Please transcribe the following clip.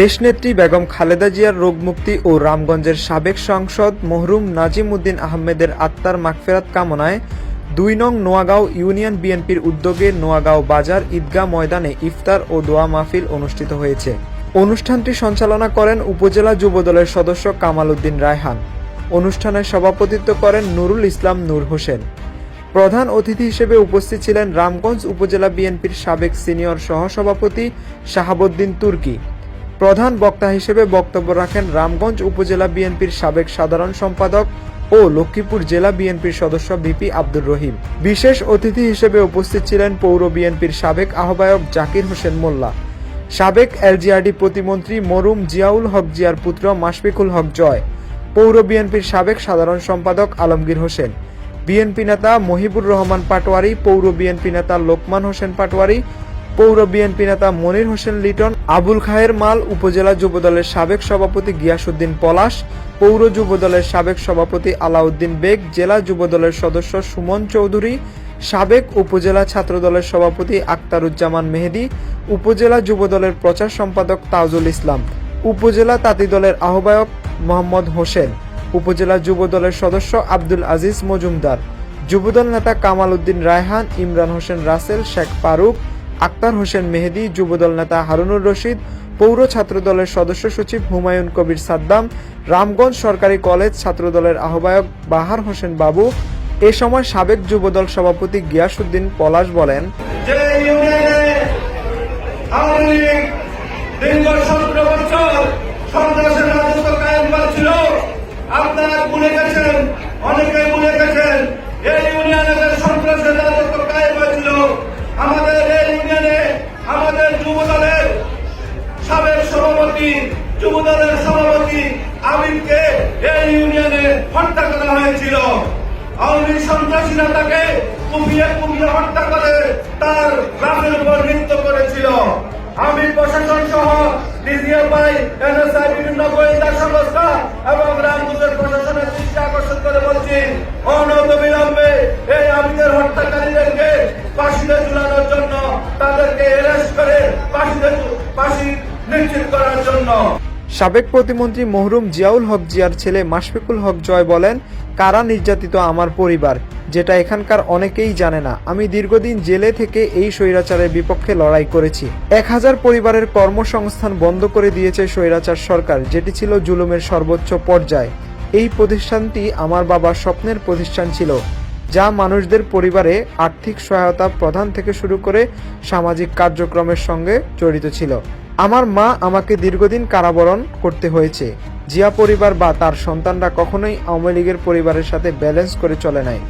দেশনেত্রী বেগম খালেদা জিয়ার রোগমুক্তি ও রামগঞ্জের সাবেক সাংসদ মহরুম নাজিম উদ্দিন আহমেদের আত্মার মাগফেরাত কামনায় দুই নং নোয়াগাঁও ইউনিয়ন বিএনপির উদ্যোগে নোয়াগাঁও বাজার ঈদগাহ ময়দানে ইফতার ও দোয়া মাহফিল অনুষ্ঠিত হয়েছে। অনুষ্ঠানটি সঞ্চালনা করেন উপজেলা যুবদলের সদস্য কামাল উদ্দিন রায়হান। অনুষ্ঠানে সভাপতিত্ব করেন নুরুল ইসলাম নূর হোসেন। প্রধান অতিথি হিসেবে উপস্থিত ছিলেন রামগঞ্জ উপজেলা বিএনপির সাবেক সিনিয়র সহসভাপতি শাহাবুদ্দিন তুর্কি। প্রধান বক্তা হিসেবে বক্তব্য রাখেন রামগঞ্জ উপজেলা বিএনপির সাবেক সাধারণ সম্পাদক ও লক্ষ্মীপুর জেলা বিএনপির সদস্য ভিপি আব্দুর রহিম। বিশেষ অতিথি হিসেবে উপস্থিত ছিলেন পৌর বিএনপির সাবেক আহ্বায়ক জাকির হোসেন মোল্লা। সাবেক এলজিআরডি প্রতিমন্ত্রী মরুম জিয়াউল হক জিয়ার পুত্র মাশফিকুল হক জয়। পৌর বিএনপির সাবেক সাধারণ সম্পাদক আলমগীর হোসেন। বিএনপি নেতা মহিবুর রহমান পাটোয়ারি, পৌর বিএনপি নেতা লোকমান হোসেন পাটোয়ারি পৌর বিএনপি নেতা মনির হোসেন লিটন, আবুল খায়ের মাল উপজেলা যুবদলের সাবেক সভাপতি গিয়াসুদ্দিন পলাশ, পৌর যুবদলের সাবেক সভাপতি আলাউদ্দিন বেগ, জেলা যুবদলের সদস্য সুমন চৌধুরী, সাবেক উপজেলা ছাত্রদলের সভাপতি আক্তারুজ্জামান মেহেদি, উপজেলা যুবদলের প্রচার সম্পাদক তাজুল ইসলাম, উপজেলা তাঁতি দলের আহ্বায়ক মোহাম্মদ হোসেন, উপজেলা যুবদলের সদস্য আব্দুল আজিজ মজুমদার, যুবদল নেতা কামাল উদ্দিন রায়হান, ইমরান হোসেন রাসেল, শেখ ফারুক আক্তার হোসেন মেহেদি, যুবদল নেতা হারুনুর রশিদ, পৌর ছাত্রদলের সদস্য সচিব হুমায়ুন কবির সাদ্দাম, রামগঞ্জ সরকারি কলেজ ছাত্রদলের আহ্বায়ক বাহার হোসেন বাবু, এ সময় সাবেক যুবদল সভাপতি গিয়াসুদ্দিন পলাশ বলেন আওয়ামী লীগ দীর্ঘ সতেরো বছর সন্ত্রাসের রাজত্ব কায়েম করেছিল আপনারা ভুলে গেছেন অনেকে ভুলে গেছেন এই ইউনিয়নে যে সন্ত্রাসের রাজত্ব কায়েম হয়েছিল আমাদের এই ইউনিয়নে আমাদের যুব দলের সাবেক সভাপতি যুব দলের সভাপতি আমিনকে এই ইউনিয়নে হত্যা করা হয়েছিল। আওয়ামী সন্ত্রাসীরা তাকে কুপিয়ে কুপিয়ে হত্যা করে তার গ্রামের উপর নৃত্য করেছিল। আমি প্রশাসন সহ ডিজিএফআই এনএসআই, বিভিন্ন গোয়েন্দা সংস্থা এবং রামপুরের প্রশাসনের দৃষ্টি আকর্ষণ করে বলছি অনন্ত বিলম্বে এই আমিদের হত্যাকারীদেরকে ফাঁসিতে ঝুলানোর জন্য তাদেরকে অ্যারেস্ট করে ফাঁসিতে ফাঁসি নিশ্চিত করার জন্য। সাবেক প্রতিমন্ত্রী মহরুম জিয়াউল হক জিয়ার ছেলে মাশফিকুল হক জয় বলেন, কারা নির্যাতিত আমার পরিবার? যেটা এখানকার অনেকেই জানে না। আমি দীর্ঘদিন জেলে থেকে এই স্বৈরাচারের বিপক্ষে লড়াই করেছি। এক হাজার পরিবারের কর্মসংস্থান বন্ধ করে দিয়েছে স্বৈরাচার সরকার, যেটি ছিল জুলুমের সর্বোচ্চ পর্যায়। এই প্রতিষ্ঠানটি আমার বাবার স্বপ্নের প্রতিষ্ঠান ছিল, যা মানুষদের পরিবারে আর্থিক সহায়তা প্রদান থেকে শুরু করে সামাজিক কার্যক্রমের সঙ্গে জড়িত ছিল। আমার মা আমাকে দীর্ঘদিন কারাবরণ করতে হয়েছে। জিয়া পরিবার বা তার সন্তানরা কখনোই আওয়ামী লীগের পরিবারের সাথে ব্যালেন্স করে চলে নাই।